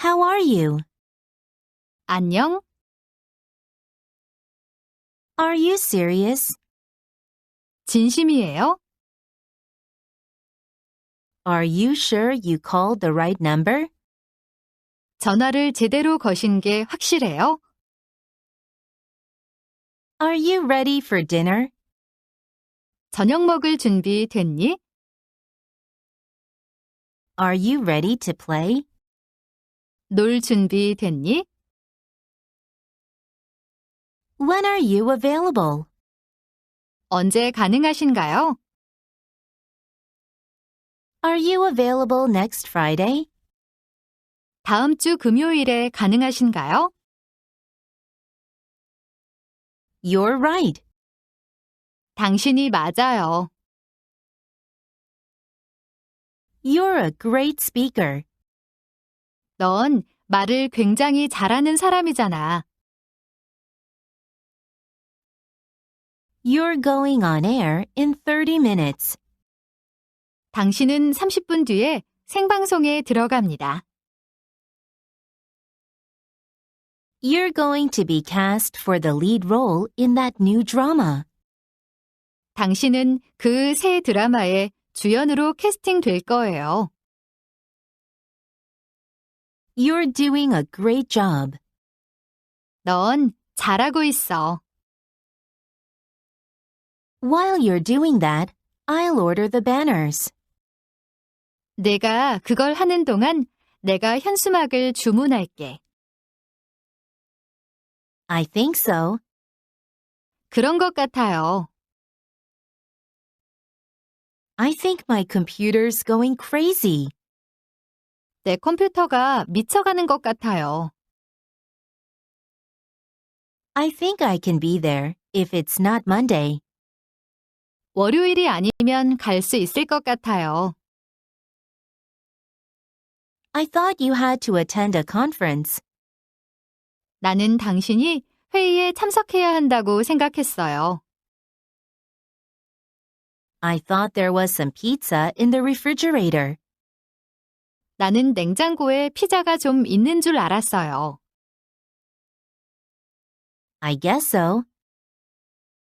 How are you? 안녕? Are you serious? 진심이에요? Are you sure you called the right number? 전화를 제대로 거신 게 확실해요? Are you ready for dinner? 저녁 먹을 준비 됐니? Are you ready to play? 놀 준비 됐니? When are you available? 언제 가능하신가요? Are you available next Friday? 다음 주 금요일에 가능하신가요? You're right. 당신이 맞아요. You're a great speaker. 넌 말을 굉장히 잘하는 사람이잖아. You're going on air in 30 minutes. 당신은 30분 뒤에 생방송에 들어갑니다. You're going to be cast for the lead role in that new drama. 당신은 그 새 드라마의 주연으로 캐스팅 될 거예요. You're doing a great job. 넌 잘하고 있어. While you're doing that, I'll order the banners. 내가 그걸 하는 동안 내가 현수막을 주문할게. I think so. 그런 것 같아요. I think my computer's going crazy. 내 컴퓨터가 미쳐가는 것 같아요. I think I can be there if it's not Monday. 월요일이 아니면 갈 수 있을 것 같아요. I thought you had to attend a conference. 나는 당신이 회의에 참석해야 한다고 생각했어요. I thought there was some pizza in the refrigerator. 나는 냉장고에 피자가 좀 있는 줄 알았어요. I guess so.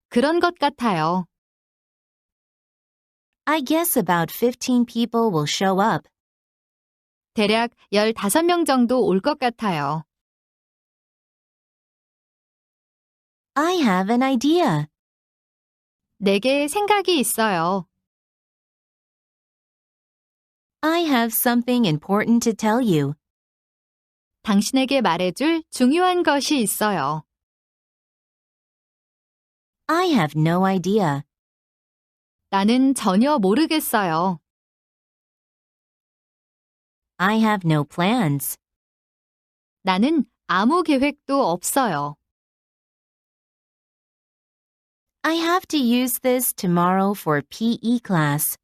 그런 것 같아요. I guess about 15 people will show up. 대략 15명 정도 올 것 같아요. I have an idea. 내게 생각이 있어요. I have something important to tell you. 당신에게 말해줄 중요한 것이 있어요. I have no idea. 나는 전혀 모르겠어요. I have no plans. 나는 아무 계획도 없어요. I have to use this tomorrow for PE class.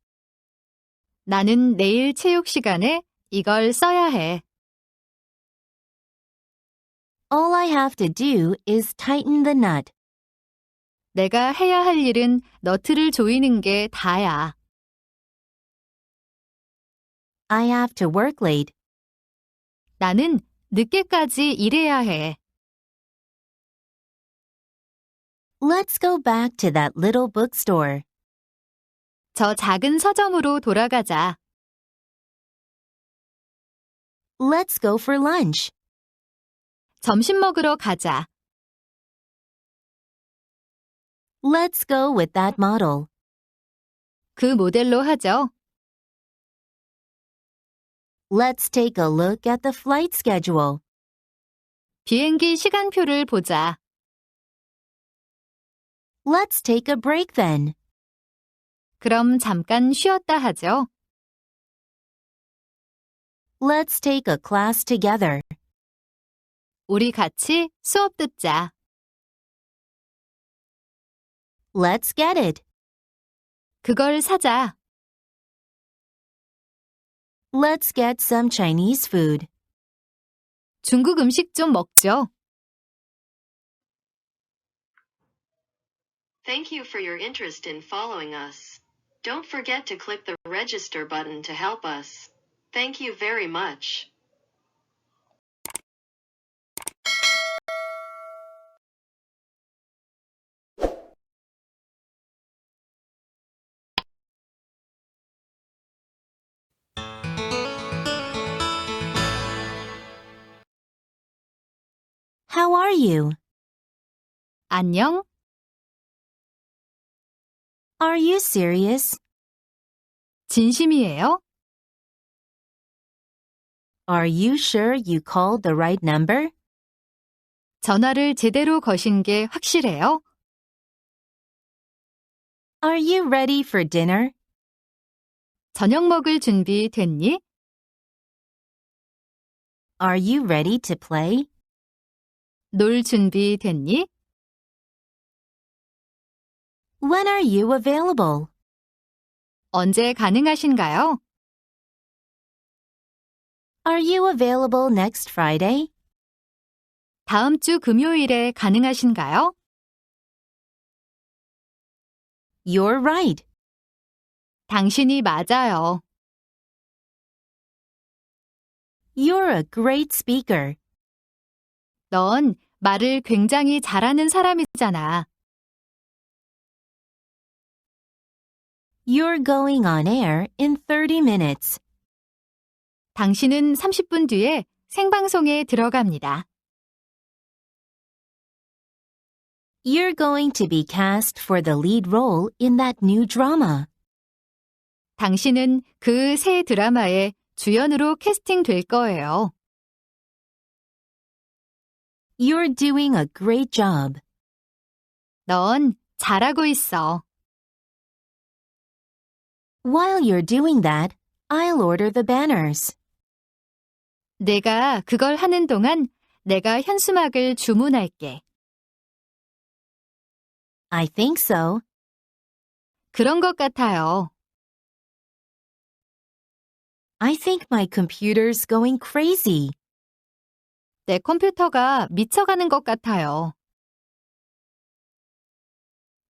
나는 내일 체육 시간에 이걸 써야 해. All I have to do is tighten the nut. 내가 해야 할 일은 너트를 조이는 게 다야. I have to work late. 나는 늦게까지 일해야 해. Let's go back to that little bookstore. 저 작은 서점으로 돌아가자. Let's go for lunch. 점심 먹으러 가자. Let's go with that model. 그 모델로 하죠. Let's take a look at the flight schedule. 비행기 시간표를 보자. Let's take a break then. 그럼 잠깐 쉬었다 하죠. Let's take a class together. 우리 같이 수업 듣자. Let's get it. 그걸 사자. Let's get some Chinese food. 중국 음식 좀 먹죠. Thank you for your interest in following us. Don't forget to click the register button to help us. Thank you very much. How are you? 안녕, Are you serious? 진심이에요? Are you sure you called the right number? 전화를 제대로 거신 게 확실해요? Are you ready for dinner? 저녁 먹을 준비 됐니? Are you ready to play? 놀 준비 됐니? When are you available? 언제 가능하신가요? Are you available next Friday? 다음 주 금요일에 가능하신가요? You're right. 당신이 맞아요. You're a great speaker. 넌 말을 굉장히 잘하는 사람이잖아. You're going on air in 30 minutes. 당신은 30분 뒤에 생방송에 들어갑니다. You're going to be cast for the lead role in that new drama. 당신은 그 새 드라마의 주연으로 캐스팅 될 거예요. You're doing a great job. 넌 잘하고 있어. While you're doing that, I'll order the banners. 내가 그걸 하는 동안 내가 현수막을 주문할게. I think so. 그런 것 같아요. I think my computer's going crazy. 내 컴퓨터가 미쳐가는 것 같아요.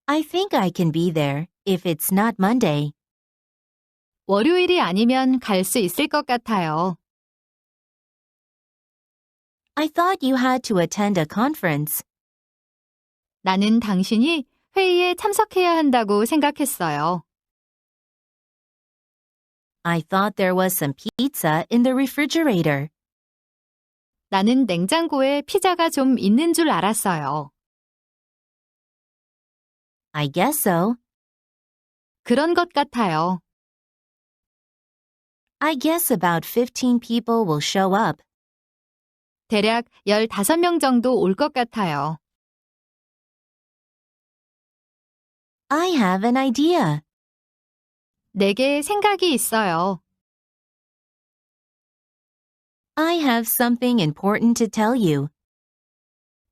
I think I can be there if it's not Monday. 월요일이 아니면 갈 수 있을 것 같아요. I thought you had to attend a conference. 나는 당신이 회의에 참석해야 한다고 생각했어요. I thought there was some pizza in the refrigerator. 나는 냉장고에 피자가 좀 있는 줄 알았어요. I guess so. 그런 것 같아요. I guess about 15 people will show up. 대략 15명 정도 올 것 같아요. I have an idea. 내게 생각이 있어요. I have something important to tell you.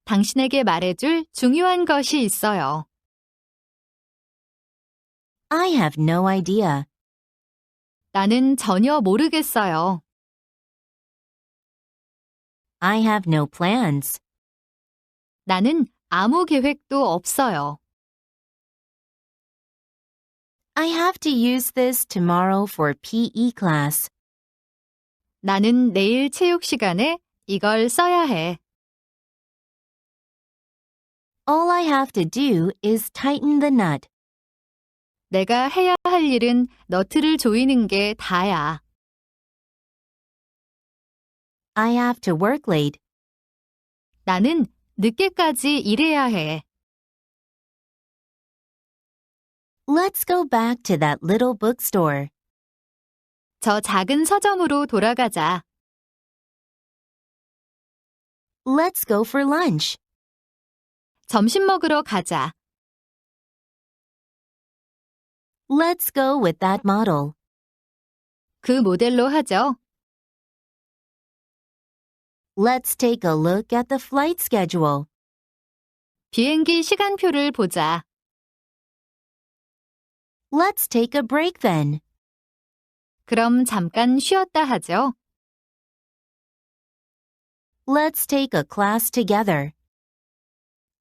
당신에게 말해줄 중요한 것이 있어요. I have no idea. 나는 전혀 모르겠어요. I have no plans. 나는 아무 계획도 없어요. I have to use this tomorrow for PE class. 나는 내일 체육 시간에 이걸 써야 해. All I have to do is tighten the nut. 내가 해야 할 일은 너트를 조이는 게 다야. I have to work late. 나는 늦게까지 일해야 해. Let's go back to that little bookstore. 저 작은 서점으로 돌아가자. Let's go for lunch. 점심 먹으러 가자. Let's go with that model. 그 모델로 하죠. Let's take a look at the flight schedule. 비행기 시간표를 보자. Let's take a break then. 그럼 잠깐 쉬었다 하죠. Let's take a class together.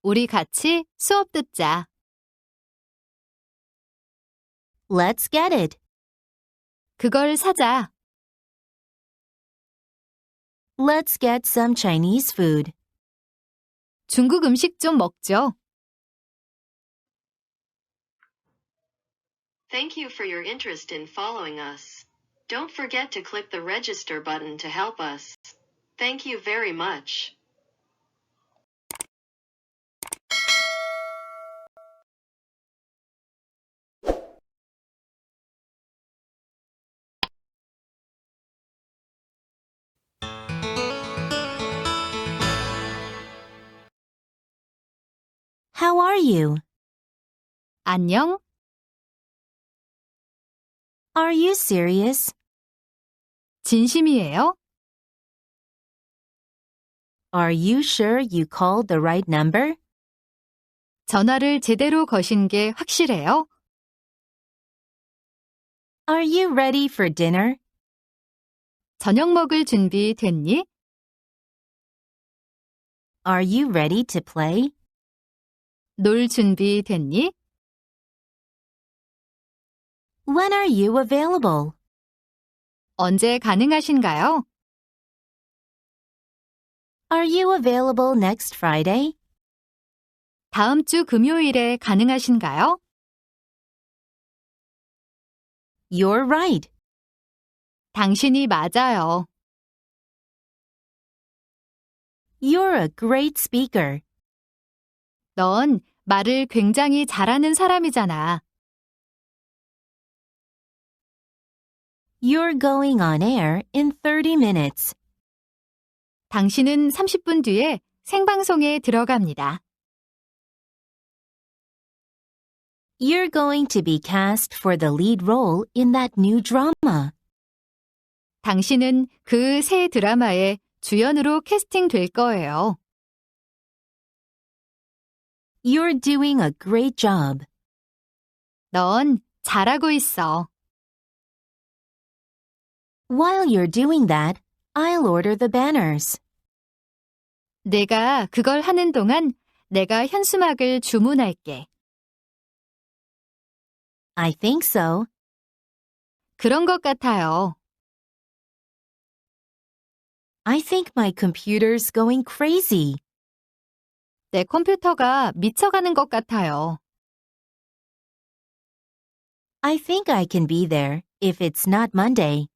우리 같이 수업 듣자. Let's get it. 그걸 사자. Let's get some Chinese food. 중국 음식 좀 먹죠. Thank you for your interest in following us. Don't forget to click the register button to help us. Thank you very much. How are you? 안녕? Are you serious? 진심이에요? Are you sure you called the right number? 전화를 제대로 거신 게 확실해요? Are you ready for dinner? 저녁 먹을 준비 됐니? Are you ready to play? 놀 준비 됐니? When are you available? 언제 가능하신가요? Are you available next Friday? 다음 주 금요일에 가능하신가요? You're right. 당신이 맞아요. You're a great speaker. 넌 말을 굉장히 잘하는 사람이잖아. You're going on air in 30 minutes. 당신은 30분 뒤에 생방송에 들어갑니다. You're going to be cast for the lead role in that new drama. 당신은 그 새 드라마의 주연으로 캐스팅 될 거예요. You're doing a great job. 넌 잘하고 있어. While you're doing that, I'll order the banners. 내가 그걸 하는 동안 내가 현수막을 주문할게. I think so. 그런 것 같아요. I think my computer's going crazy. 내 컴퓨터가 미쳐가는 것 같아요. I think I can be there if it's not Monday.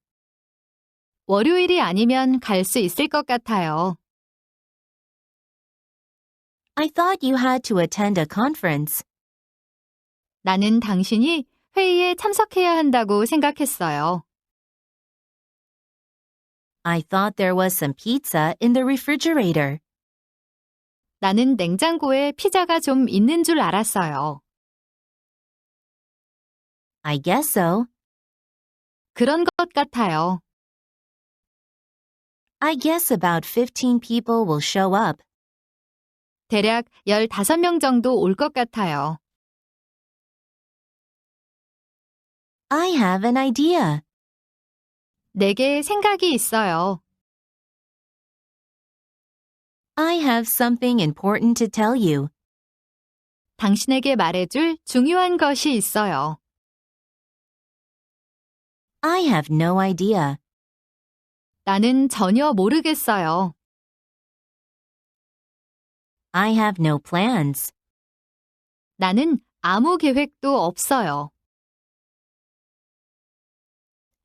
월요일이 아니면 갈 수 있을 것 같아요. I thought you had to attend a conference. 나는 당신이 회의에 참석해야 한다고 생각했어요. I thought there was some pizza in the refrigerator. 나는 냉장고에 피자가 좀 있는 줄 알았어요. I guess so. 그런 것 같아요. I guess about 15 people will show up. 대략 15명 정도 올 것 같아요. I have an idea. 내게 생각이 있어요. I have something important to tell you. 당신에게 말해줄 중요한 것이 있어요. I have no idea. 나는 전혀 모르겠어요. I have no plans. 나는 아무 계획도 없어요.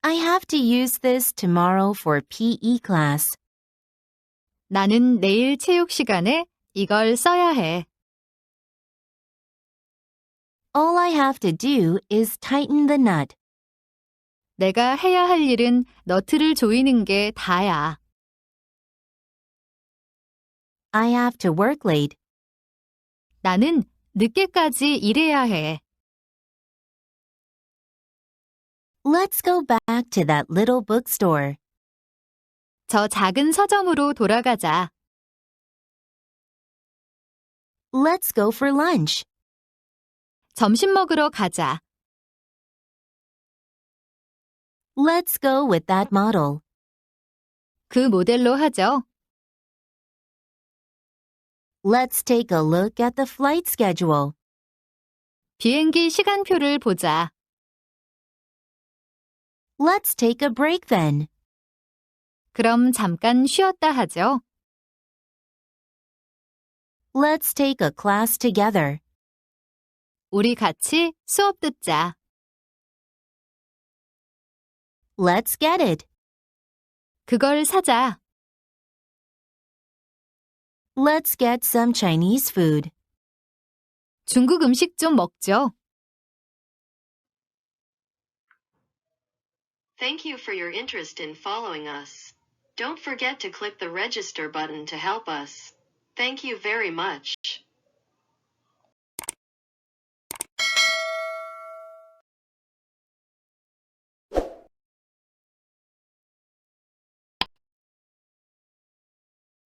I have to use this tomorrow for PE class. 나는 내일 체육 시간에 이걸 써야 해. All I have to do is tighten the nut. 내가 해야 할 일은 너트를 조이는 게 다야. I have to work late. 나는 늦게까지 일해야 해. Let's go back to that little bookstore. 저 작은 서점으로 돌아가자. Let's go for lunch. 점심 먹으러 가자. Let's go with that model. 그 모델로 하죠. Let's take a look at the flight schedule. 비행기 시간표를 보자. Let's take a break then. 그럼 잠깐 쉬었다 하죠. Let's take a class together. 우리 같이 수업 듣자. Let's get it. 그걸 사자. Let's get some Chinese food. 중국 음식 좀 먹죠. Thank you for your interest in following us. Don't forget to click the register button to help us. Thank you very much.